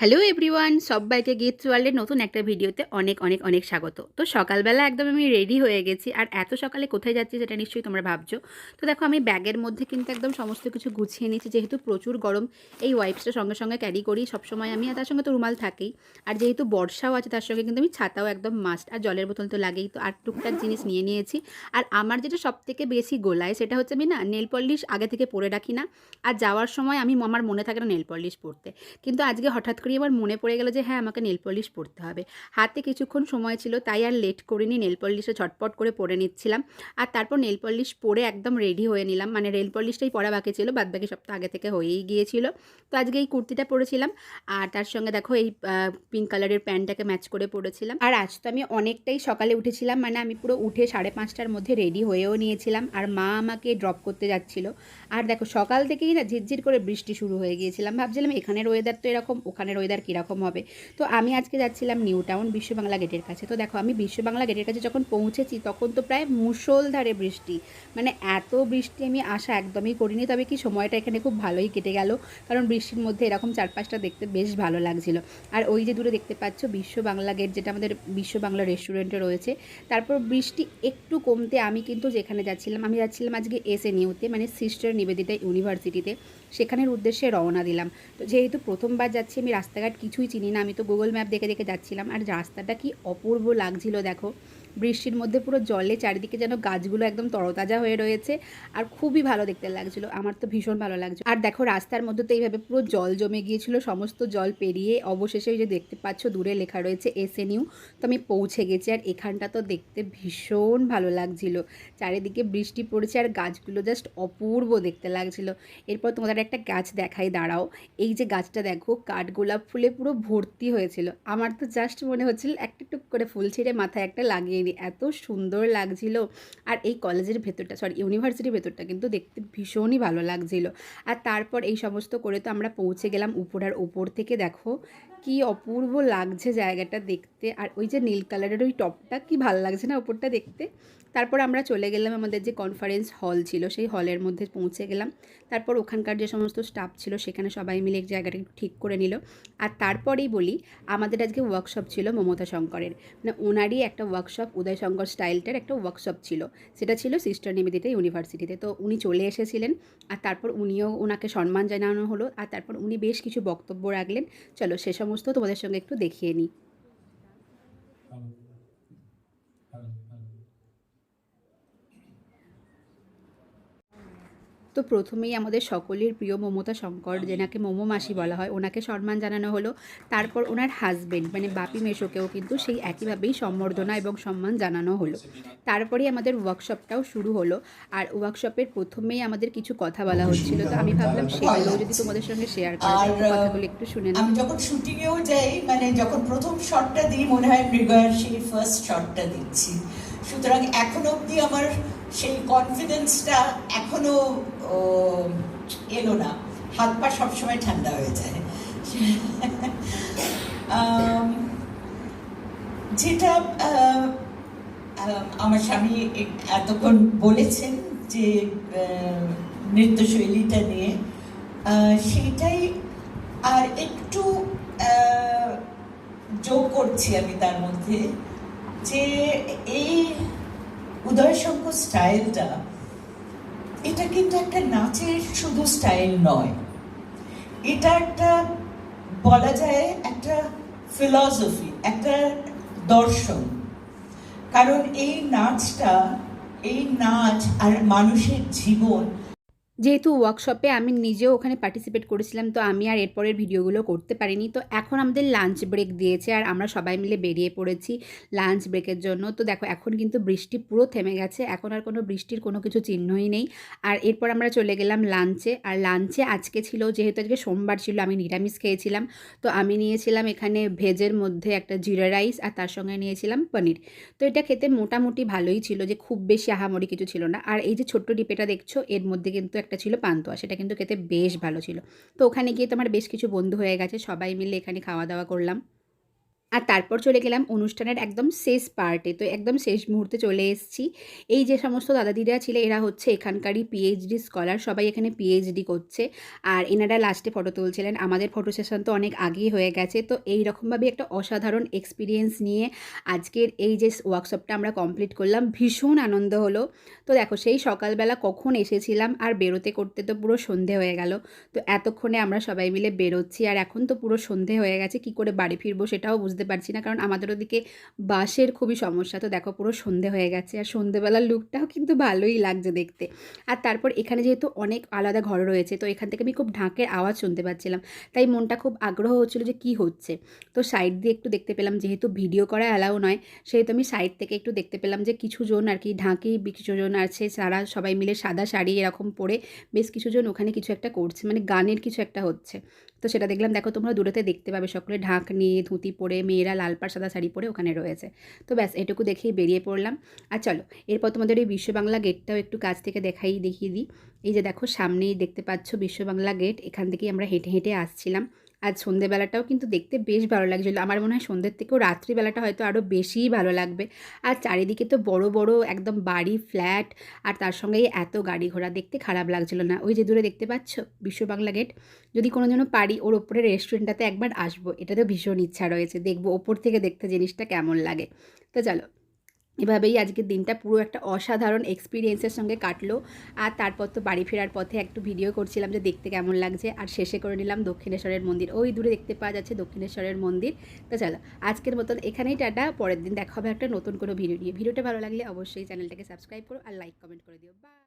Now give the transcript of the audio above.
Hello everyone সবাইকে গীত ওয়ার্ল্ডের নতুন একটা ভিডিওতে অনেক অনেক অনেক স্বাগত। তো সকালবেলা একদম আমি রেডি হয়ে গেছি, আর এত সকালে কোথায় যাচ্ছি সেটা নিশ্চয়ই তোমরা ভাবছ। তো দেখো, আমি ব্যাগের মধ্যে কিন্তু একদম সমস্ত কিছু গুছিয়ে নিয়েছি, যেহেতু প্রচুর গরম, এই ওয়াইপসটা সঙ্গে সঙ্গে ক্যারি করি, সবসময় আমি, আর তার সঙ্গে তো রুমাল থাকেই। আর যেহেতু বর্ষাও আছে, তার সঙ্গে কিন্তু আমি ছাতাও একদম মাস্ট আর জলের বোতল তো লাগেই, তো আর টুকটাক জিনিস নিয়ে নিয়েছি। আর আমার যেটা সব থেকে বেশি গোলায়, সেটা হচ্ছে আমি না নেল পলিশ আগে থেকে পরে রাখি না, আর যাওয়ার সময় আমি, আমার মনে থাকে না নেল পলিশ পরতে। কিন্তু আজকে হঠাৎ আমার মনে পড়ে গেল যে হ্যাঁ আমাকে নেল পলিশ পরতে হবে। হাতে কিছুক্ষণ সময় ছিল, তাই আর লেট করিনি নেল পলিশে ঝটপট করে পরে নিচ্ছিলাম। আর তারপর নেল পলিশ পরে একদম রেডি হয়ে নিলাম। মানে রেল পলিশটাই পরা বাকি ছিল, বাদ বাকি সব আগে থেকে হয়েই গিয়েছিল। তো আজকে এই কুর্তিটা পরেছিলাম। আর তার সঙ্গে দেখো, এই পিঙ্ক কালারের প্যান্টটাকে ম্যাচ করে পরেছিলাম। আর আজ তো আমি অনেকটাই সকালে উঠেছিলাম মানে আমি পুরো উঠে সাড়ে পাঁচটার মধ্যে রেডি হয়েও নিয়েছিলাম। আর মা আমাকে ড্রপ করতে যাচ্ছিল। আর দেখো, সকাল থেকেই না ঝিরঝির করে বৃষ্টি শুরু হয়ে গিয়েছিলাম। ভাবছিলাম এখানের ওয়েদার তো এরকম, ওখানের ওয়েদার কীরকম হবে। তো আমি আজকে যাচ্ছিলাম নিউ টাউন বিশ্ব বাংলা গেটের কাছে। তো দেখো, আমি বিশ্ব বাংলা গেটের কাছে যখন পৌঁছেছি, তখন তো প্রায় মুষলধারে বৃষ্টি। মানে এত বৃষ্টি আমি আশা একদমই করিনি, তবে কি সময়টা এখানে খুব ভালোই কেটে গেল। কারণ বৃষ্টির মধ্যে এরকম চারপাশটা দেখতে বেশ ভালো লাগছিল। আর ওই যে দূরে দেখতে পাচ্ছ বিশ্ব বাংলা গেট, যেটা আমাদের বিশ্ব বাংলা রেস্টুরেন্টে রয়েছে, তারপর বৃষ্টি একটু কমতে আমি কিন্তু যেখানে যাচ্ছিলাম, আমি যাচ্ছিলাম আজকে এস এন ইউতে মানে সিস্টার নিবেদিতা ইউনিভার্সিটিতে সেখানের উদ্দেশ্যে রওনা দিলাম। তো যেহেতু প্রথমবার যাচ্ছি, আমি রাস্তাঘাট কিছুই চিনি না। আমি তো গুগল ম্যাপ দেখে দেখে যাচ্ছিলাম। আর রাস্তাটা কি অপূর্ব লাগছিল, দেখো। বৃষ্টির মধ্যে পুরো জলে চারিদিকে যেন গাছগুলো একদম তরতাজা হয়ে রয়েছে। আর খুবই ভালো দেখতে লাগছিল। আমার তো ভীষণ ভালো লাগছে আর দেখো, রাস্তার মধ্যে তো এইভাবে পুরো জল জমে গিয়েছিল। সমস্ত জল পেরিয়ে অবশেষে ওই যে দেখতে পাচ্ছ, দূরে লেখা রয়েছে এস এন ইউ তো আমি পৌঁছে গেছি আর এখানটা তো দেখতে ভীষণ ভালো লাগছিল। চারিদিকে বৃষ্টি পড়েছে আর গাছগুলো জাস্ট অপূর্ব দেখতে লাগছিল। এরপর তোমাদের একটা গাছ দেখাই, দাঁড়াও। এই যে গাছটা দেখো, কাঠগোলাপ ফুলে পুরো ভর্তি হয়েছিল। আমার তো জাস্ট মনে হচ্ছিল, একটা টুক করে ফুল ছিঁড়ে মাথায় একটা লাগিয়ে নিই এত সুন্দর লাগছিল। আর এই কলেজের ভেতরটা সরি ইউনিভার্সিটির ভেতরটা কিন্তু দেখতে ভীষণই ভালো লাগছিল। আর তারপর এই সমস্ত করে তো আমরা পৌঁছে গেলাম উপর আর উপর থেকে, দেখো কি অপূর্ব লাগছে জায়গাটা দেখতে। আর ওই যে নীল কালারের ওই টপটা কি ভালো লাগছে না ওপরটা দেখতে। তারপর আমরা চলে গেলাম আমাদের যে কনফারেন্স হল ছিল, সেই হলের মধ্যে পৌঁছে গেলাম। তারপর ওখানকার যে সমস্ত স্টাফ ছিল, সেখানে সবাই মিলে এক জায়গাটা একটু ঠিক করে নিল। আর তারপরেই বলি, আমাদের আজকে ওয়ার্কশপ ছিল মমতা শঙ্করের। মানে ওনারই একটা ওয়ার্কশপ উদয় শঙ্কর স্টাইলটার একটা ওয়ার্কশপ ছিল। সেটা ছিল সিস্টার নিবেদিতা ইউনিভার্সিটিতে তো উনি চলে এসেছিলেন, আর তারপর উনিও ওনাকে সম্মান জানানো হলো, আর তারপর উনি বেশ কিছু বক্তব্য রাখলেন। চলো সে সমস্ত তোমাদের সঙ্গে একটু দেখিয়ে নিই। তো প্রথমেই আমাদের সকলের প্রিয় মমতা শঙ্কর যেনাকে মোমো মাসি বলা হয় ওনাকে সম্মান জানানো হলো। তারপর ওনার হাজবেন্ড মানে বাপি মেশোকেও কিন্তু সেই একইভাবেই সম্বর্ধনা এবং সম্মান জানানো হলো। তারপরেই আমাদের ওয়ার্কশপটাও শুরু হলো। আর ওয়ার্কশপের প্রথমেই আমাদের কিছু কথা বলা হচ্ছিল তো আমি ভাবলাম সেগুলোও যদি তোমাদের সঙ্গে শেয়ার করা কথাগুলো একটু শুনে আমি যখন শুটিংয়েও যাই মানে যখন প্রথম শটটা দিই মনে হয় মৃগয়ার সেই ফার্স্ট শটটা দিচ্ছি। সুতরাং এখন অবধি আমার সেই কনফিডেন্সটা এখনও এলো না। হাত পা সবসময় ঠান্ডা হয়ে যায়। যেটা আমার স্বামী এতক্ষণ বলেছেন যে নৃত্যশৈলীটা নিয়ে। সেটাই আর একটু যোগ করছি আমি তার মধ্যে। যে এই উদয়শঙ্কর স্টাইলটা, এটা কিন্তু একটা নাচের শুধু স্টাইল নয়। এটা একটা বলা যায় একটা ফিলসফি একটা দর্শন। কারণ এই নাচটা, এই নাচ আর মানুষের জীবন যেহেতু ওয়ার্কশপে আমি নিজেও ওখানে পার্টিসিপেট করেছিলাম, তো আমি আর এরপরের ভিডিওগুলো করতে পারিনি। তো এখন আমাদের লাঞ্চ ব্রেক দিয়েছে আর আমরা সবাই মিলে বেরিয়ে পড়েছি লাঞ্চ ব্রেকের জন্য। তো দেখো, এখন কিন্তু বৃষ্টি পুরো থেমে গেছে, এখন আর কোনো বৃষ্টির কোনো কিছু চিহ্নই নেই। আর এরপর আমরা চলে গেলাম লাঞ্চে আর লাঞ্চে আজকে ছিল, যেহেতু আজকে সোমবার ছিল, আমি নিরামিষ খেয়েছিলাম। তো আমি নিয়েছিলাম এখানে ভেজের মধ্যে একটা জিরা রাইস আর তার সঙ্গে নিয়েছিলাম পনির। তো এটা খেতে মোটামুটি ভালোই ছিল, যে খুব বেশি আহামরি কিছু ছিল না। আর এই যে ছোট্ট ডিপেটা দেখছ, এর মধ্যে কিন্তু একটা ছিল পান্তুয়া, সেটা কিন্তু খেতে বেশ ভালো ছিল। তো ওখানে গিয়ে তো আমার বেশ কিছু বন্ধু হয়ে গেছে, সবাই মিলে এখানে খাওয়া দাওয়া করলাম। আর তারপর চলে গেলাম অনুষ্ঠানের একদম শেষ পার্টে। তো একদম শেষ মুহূর্তে চলে এসেছি। এই যে সমস্ত দাদা দিদিরা ছিল, এরা হচ্ছে এখানকারই পিএইচডি স্কলার সবাই এখানে পিএইচডি করছে। আর এনারা লাস্টে ফটো তুলছিলেন। আমাদের ফটো সেশন তো অনেক আগেই হয়ে গেছে। তো এই রকমভাবে একটা অসাধারণ এক্সপিরিয়েন্স নিয়ে আজকের এই যে ওয়ার্কশপটা আমরা কমপ্লিট করলাম, ভীষণ আনন্দ হলো। তো দেখো, সেই সকালবেলা কখন এসেছিলাম আর বেরোতে করতে তো পুরো সন্ধে হয়ে গেল। তো এতক্ষণে আমরা সবাই মিলে বেরোচ্ছি। আর এখন তো পুরো সন্ধে হয়ে গেছে, কি করে বাড়ি ফিরবো সেটাও বুঝতে পারছি না। কারণ আমাদের ওদিকে বাসের খুবই সমস্যা। তো দেখো পুরো সন্ধে হয়ে গেছে আর সন্ধেবেলার লুকটাও কিন্তু ভালোই লাগছে দেখতে। আর তারপর এখানে যেহেতু অনেক আলাদা ঘর রয়েছে, তো এখান থেকে আমি খুব ঢাকের আওয়াজ শুনতে পাচ্ছিলাম। তাই মনটা খুব আগ্রহ হচ্ছিল যে কি হচ্ছে। তো সাইড দিয়ে একটু দেখতে পেলাম, যেহেতু ভিডিও করা অ্যালাউ নয়, সেহেতু আমি সাইড থেকে একটু দেখতে পেলাম যে কিছুজন আর কি ঢাকি কিছুজন আছে, সারা সবাই মিলে সাদা শাড়ি এরকম পরে বেশ কিছুজন ওখানে কিছু একটা করছে। মানে গানের কিছু একটা হচ্ছে। তো সেটা দেখলাম, দেখো তোমরা দূরেতে দেখতে পাবে সকলে, ঢাক নিয়ে ধুতি পরে মেয়েরা লাল পাড়, সাদা শাড়ি পরে ওখানে রয়েছে। তো ব্যাস, এটুকু দেখেই বেরিয়ে পড়লাম। আর চলো, এরপর তোমাদের এই বিশ্ববাংলা গেটটাও একটু কাছ থেকে দেখাই, দেখিয়ে দিই। এই যে দেখো, সামনেই দেখতে পাচ্ছ বিশ্ববাংলা গেট এখান থেকেই আমরা হেঁটে হেঁটে আসছিলাম। আজ সন্ধেবেলাটাও কিন্তু দেখতে বেশ ভালো লাগছিল। আমার মনে হয় সন্ধ্যের থেকেও রাত্রিবেলাটা হয়তো আরও বেশিই ভালো লাগবে। আর চারিদিকে তো বড় বড় একদম বাড়ি, ফ্ল্যাট আর তার সঙ্গেই এত গাড়ি ঘোড়া দেখতে খারাপ লাগছিল না। ওই যে দূরে দেখতে পাচ্ছ, বিশ্ব বাংলা গেট? যদি কোনো জন্য পারি, ওর ওপরে রেস্টুরেন্টটাতে একবার আসব। এটা তো ভীষণ ইচ্ছা রয়েছে। দেখব ওপর থেকে দেখতে জিনিসটা কেমন লাগে। তো চলো। এভাবেই আজকের দিনটা পুরো একটা অসাধারণ এক্সপিরিয়েন্সের সঙ্গে কাটলো। আর তারপর তো বাড়ি ফেরার পথে একটু ভিডিও করছিলাম যে দেখতে কেমন লাগছে। আর শেষে করে নিলাম দক্ষিণেশ্বরের মন্দির। ওই দূরে দেখতে পাওয়া যাচ্ছে দক্ষিণেশ্বরের মন্দির। তো চলো, আজকের মতন এখানেই টাটা। পরের দিন দেখা হবে একটা নতুন কোনো ভিডিও নিয়ে। ভিডিওটা ভালো লাগলে অবশ্যই চ্যানেলটাকে সাবস্ক্রাইব করো আর লাইক কমেন্ট করে দিও। বাই